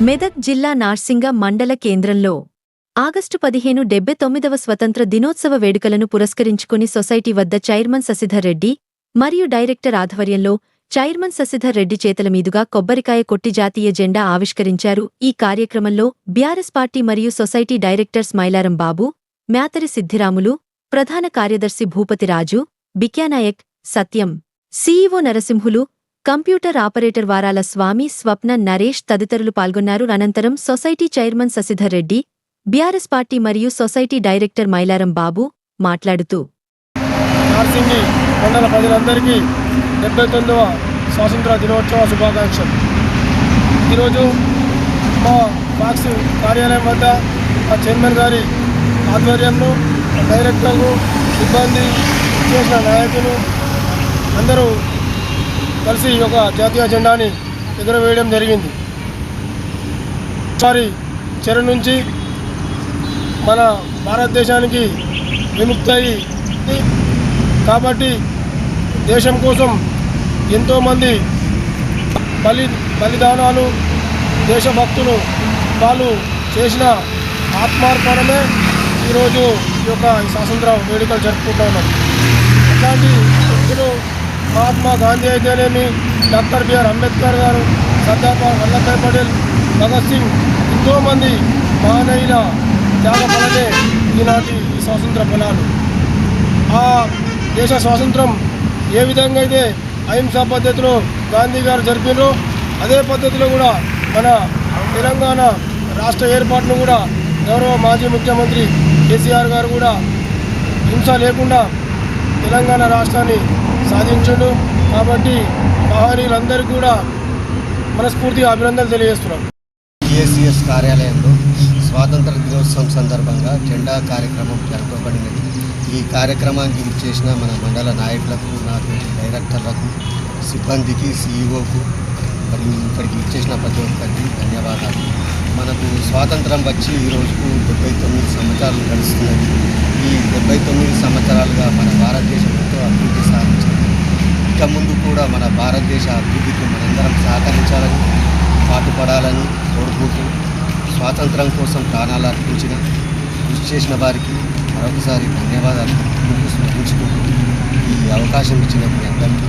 మెదక్ జిల్లా నార్సింగ మండల కేంద్రంలో ఆగస్టు పదిహేను డెబ్బై తొమ్మిదవ స్వతంత్ర దినోత్సవ వేడుకలను పురస్కరించుకుని సొసైటీ వద్ద చైర్మన్ శశిధర్ రెడ్డి మరియు డైరెక్టర్ ఆధ్వర్యంలో చైర్మన్ శశిధర్ రెడ్డి చేతల మీదుగా కొబ్బరికాయ కొట్టి జాతీయ జెండా ఆవిష్కరించారు. ఈ కార్యక్రమంలో బీఆర్ఎస్ పార్టీ మరియు సొసైటీ డైరెక్టర్స్ మైలారం బాబు మ్యాతరి సిద్ధిరాములు ప్రధాన కార్యదర్శి Bhupathiraju Bikyanayak Satyam CEO Narasimhulu computer operator Varala Swamy Swapna Naresh తదితరులు పాల్గొన్నారు. అనంతరం society chairman Shashidhar Reddy BRS party మరియు సొసైటీ డైరెక్టర్ మైలారం బాబు మాట్లాడుతూ నార్సింగి మండల ప్రజలందరికీ డెబ్బై తొమ్మిదవ స్వాతంత్ర దినోత్సవ శుభాకాంక్షలు. ఈరోజు మా బాక్స్ కార్యాలయం వద్ద మా చైర్మన్ గారి ఆధ్వర్యంలో డైరెక్టర్లు సిబ్బంది చేసిన నాయకులు అందరూ కలిసి ఒక జాతీయ జెండాని ఎగురవేయడం జరిగింది. సారి చెర నుంచి మన భారతదేశానికి విముక్తి కాబట్టి దేశం కోసం ఎంతోమంది బలి బలిదానాలు దేశభక్తులు వాళ్ళు చేసిన ఆత్మార్పణమే ఈరోజు ఈ యొక్క స్వాతంత్ర వేడుకలు జరుపుకుంటూ ఉన్నాం. అట్లాంటి మహాత్మా గాంధీ అయితేనేమి డాక్టర్ బిఆర్ అంబేద్కర్ గారు సర్దార్ వల్లభాయ్ పటేల్ భగత్ సింగ్ ఎంతోమంది మహనీయుల త్యాగ ఫలమే ఈనాటి ఈ స్వాతంత్ర ఫలాలు. ఆ దేశ స్వాతంత్రం ఏ విధంగా అయితే అహింసా పద్ధతిలో గాంధీ గారు జరిపినో అదే పద్ధతిలో కూడా మన తెలంగాణ రాష్ట్ర ఏర్పాటును కూడా గౌరవ మాజీ ముఖ్యమంత్రి కేసీఆర్ గారు కూడా హింస లేకుండా తెలంగాణ రాష్ట్రాన్ని సాధించుండు. కాబట్టి మహనీయులందరికీ కూడా మనస్ఫూర్తిగా అభినందనలు తెలియజేస్తున్నాం. టిఎస్సిఎస్ కార్యాలయంలో స్వాతంత్ర దినోత్సవం సందర్భంగా జెండా కార్యక్రమం జరపబడినది ఈ కార్యక్రమానికి ఇచ్చేసిన మన మండల నాయకులకు నాకు డైరెక్టర్లకు సిబ్బందికి సీఈఓకు మరియు ఇక్కడికి ఇచ్చేసిన ప్రతి ఒక్కరికి ధన్యవాదాలు. మనకు స్వాతంత్రం వచ్చి ఈ రోజుకు డెబ్బై తొమ్మిది సంవత్సరాలు గడుస్తున్నది. ఈ డెబ్బై తొమ్మిది సంవత్సరాలుగా మన భారతదేశం ఇక ముందు కూడా మన భారతదేశ అభివృద్ధికి మనందరం సహకరించాలని పాటుపడాలని కోరుకుంటూ స్వాతంత్రం కోసం ప్రాణాలు అర్పించిన కృషి చేసిన వారికి మరొకసారి ధన్యవాదాలు. స్మరించుకుంటూ ఈ అవకాశం ఇచ్చిన మీ అందరికీ